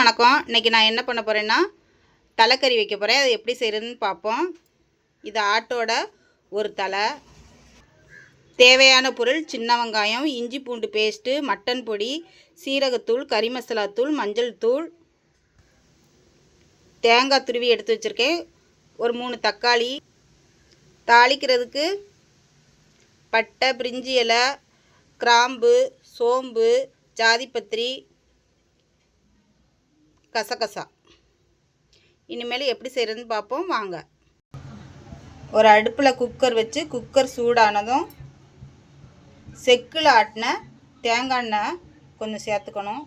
வணக்கம். இன்றைக்கி நான் என்ன பண்ண போகிறேன்னா தலைக்கறி வைக்க போகிறேன் அதை எப்படி செய்கிறதுன்னு பார்ப்போம். இது ஆட்டோட ஒரு தலை. தேவையான பொருள் சின்ன வெங்காயம் இஞ்சி பூண்டு பேஸ்ட்டு மட்டன் பொடி சீரகத்தூள் கறி மசாலா தூள் மஞ்சள் தூள். தேங்காய் துருவி எடுத்து வச்சுருக்கேன். ஒரு மூணு தக்காளி. தாளிக்கிறதுக்கு பட்டை பிரிஞ்சி இலை கிராம்பு சோம்பு ஜாதிப்பத்திரி கசகசா. இனிமேல் எப்படி செய்கிறதுன்னு பார்ப்போம் வாங்க. ஒரு அடுப்பில் குக்கர் வச்சு குக்கர் சூடானதும் செக்கில் ஆட்டின தேங்காய் எண்ணெய் கொஞ்சம் சேர்த்துக்கணும்.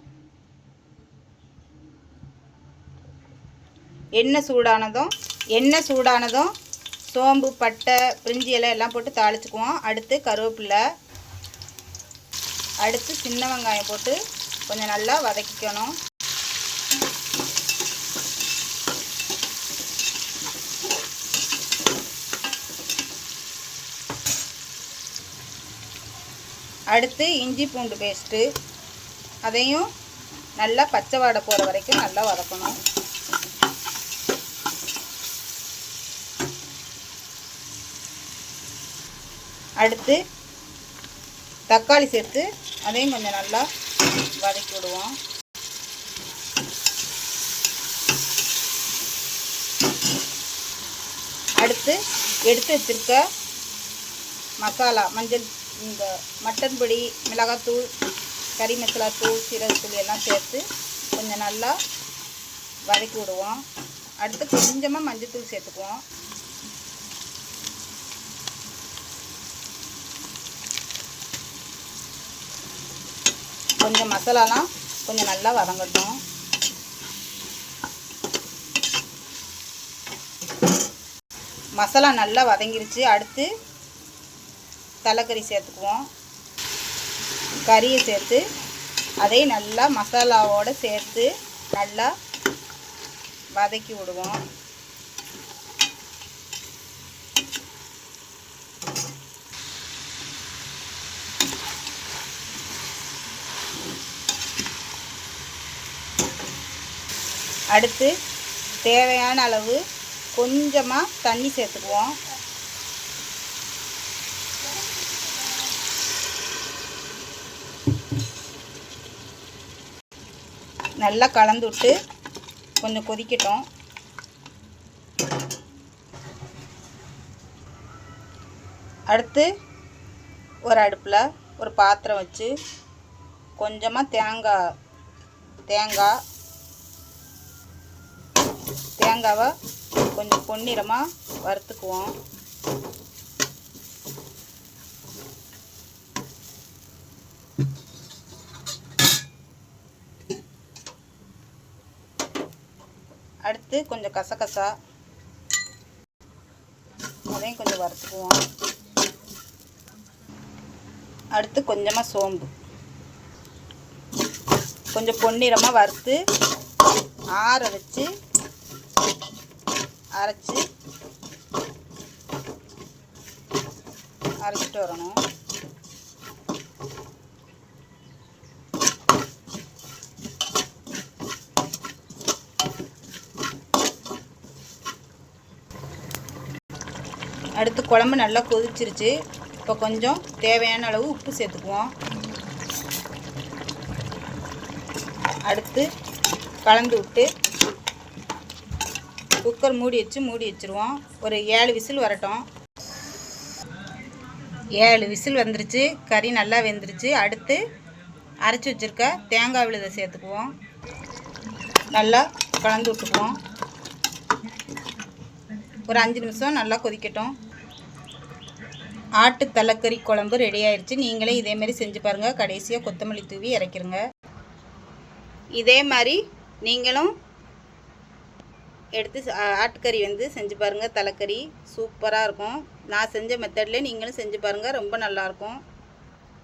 எண்ணெய் சூடானதும் எண்ணெய் சூடானதும் சோம்பு பட்டை பிரிஞ்சி இலை எல்லாம் போட்டு தாளிச்சுக்குவோம். அடுத்து கருவேப்பிலை. அடுத்து சின்ன வெங்காயம் போட்டு கொஞ்சம் நல்லா வதக்கிக்கணும். அடுத்து இஞ்சி பூண்டு பேஸ்ட்டு அதையும் நல்லா பச்சை வாடை போகிற வரைக்கும் நல்லா வதக்கணும். அடுத்து தக்காளி சேர்த்து அதையும் கொஞ்சம் நல்லா வதக்கி விடுவோம். அடுத்து எடுத்து வச்சிருக்க மசாலா மஞ்சள் இந்த மட்டன் பொடி மிளகாத்தூள் கறி மசாலா தூள் சீரகத்தூள் எல்லாம் சேர்த்து கொஞ்சம் நல்லா வதக்கி விடுவோம். அடுத்து கொஞ்சமாக மஞ்சத்தூள் சேர்த்துக்குவோம். கொஞ்சம் மசாலாலாம் கொஞ்சம் நல்லா வதங்கட்டும். மசாலா நல்லா வதங்கிருச்சு. அடுத்து தலைக்கறி சேர்த்துக்குவோம். கறியை சேர்த்து அதையும் நல்லா மசாலாவோடு சேர்த்து நல்லா வதக்கி விடுவோம். அடுத்து தேவையான அளவு கொஞ்சமாக தண்ணி சேர்த்துக்குவோம். நல்லா கலந்து விட்டு கொஞ்சம் கொதிக்கட்டும். அடுத்து ஒரு அடுப்பில் ஒரு பாத்திரம் வச்சு கொஞ்சமாக தேங்காய் தேங்காய் தேங்காவை கொஞ்சம் பொன்னிறமாக வறுத்துக்குவோம். அடுத்து கொஞ்சம் கசகசா. அதையும் கொஞ்சம் வறுத்துக்குவோம். அடுத்து கொஞ்சமாக சோம்பு. கொஞ்சம் பொன்னிறமாக வறுத்து ஆற வச்சு அரைச்சி அரைச்சிட்டு வரணும். அடுத்து குழம்பு நல்லா கொதிச்சிருச்சு. இப்போ கொஞ்சம் தேவையான அளவு உப்பு சேர்த்துக்குவோம். அடுத்து கலந்து விட்டு குக்கர் மூடி வச்சு மூடி வச்சுருவோம். ஒரு ஏழு விசில் வரட்டும். ஏழு விசில் வந்துருச்சு. கறி நல்லா வெந்துருச்சு. அடுத்து அரைச்சி வச்சுருக்க தேங்காய் விழுதை சேர்த்துக்குவோம். நல்லா கலந்து விட்டுக்குவோம். ஒரு அஞ்சு நிமிஷம் நல்லா கொதிக்கட்டும். ஆட்டு தலைக்கறி குழம்பு ரெடி ஆயிடுச்சு நீங்களே இதேமாரி செஞ்சு பாருங்கள் கடைசியாக கொத்தமல்லி தூவி இறக்கிருங்க. இதே மாதிரி நீங்களும் எடுத்து ஆட்டுக்கறி வந்து செஞ்சு பாருங்கள் தலைக்கறி சூப்பராக இருக்கும். நான் செஞ்ச மெத்தட்லேயே நீங்களும் செஞ்சு பாருங்கள் ரொம்ப நல்லாயிருக்கும்